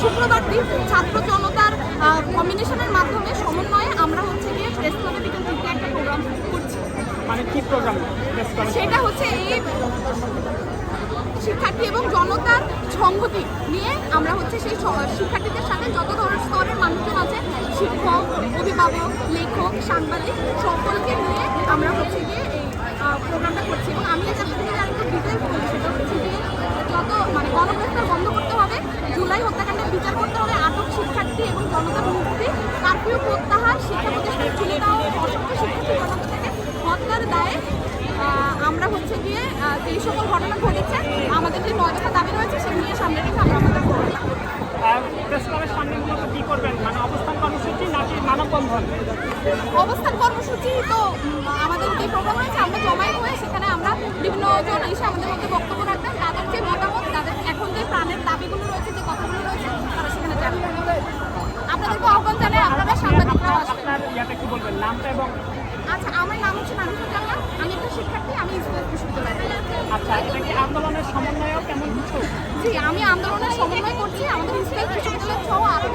শুক্রবার দিন ছাত্র জনতার কম্বিনেশনের মাধ্যমে সমন্বয়ে আমরা হচ্ছে গিয়ে প্রেস ক্লাবে বিকেল তিনটে একটা প্রোগ্রাম করছি। মানে কি প্রোগ্রাম সেটা হচ্ছে এই শিক্ষার্থী এবং জনতার সংহতি নিয়ে আমরা হচ্ছে সেই শিক্ষার্থীদের সাথে যত ধরনের স্তরের মানুষজন আছে শিক্ষক অভিভাবক লেখক সাংবাদিক সকলকে নিয়ে আমরা হচ্ছে গিয়ে এই আহ, প্রোগ্রামটা করছি এবং আমি এটা থেকে আরেকটু ডিটেলস বলি সেটা হচ্ছে গিয়ে যত মানে গণগ্রেফতার বন্ধ করতে হবে জুলাই হত্যাকাণ্ডের বিচার করতে হবে আটক শিক্ষার্থী এবং জনতার মুক্তি কারফিউ প্রত্যাহার শিক্ষা প্রতিষ্ঠান খুলে দেওয়া অসংখ্য শিক্ষার্থী জনতা থেকে হত্যার দায়ে আমরা হচ্ছে গিয়ে এই সকল ঘটনা ঘটেছে আমাদের যে নয় দফা দাবি রয়েছে সেগুলো নিয়ে সামনে রেখে আমরা আমাদের সামনে মূলত কি করবেন? মানে অবস্থান কর্মসূচি নাকি মানববন্ধন? অবস্থান কর্মসূচি তো আমাদের যে প্রোগ্রাম রয়েছে আমরা জমায়েত হয়ে সেখানে আমরা বিভিন্ন জন এসে আমাদের মধ্যে বক্তব্য জানাই আপনারা সাংবাদিকরাও আসবেন। ইয়াটা কি বলবেন? নামটা এবং আচ্ছা আমার নাম হচ্ছে নানুফুল জান্নাত আমি একটা শিক্ষার্থী আমি ইসলাম বিশ্ববিদ্যালয় আচ্ছা এটা কি আন্দোলনের সমন্বয় কেমন কিছু? জি আমি আন্দোলনের সমন্বয় করছি। আমাদের ইসলাম বিশ্ববিদ্যালয় সহ আরও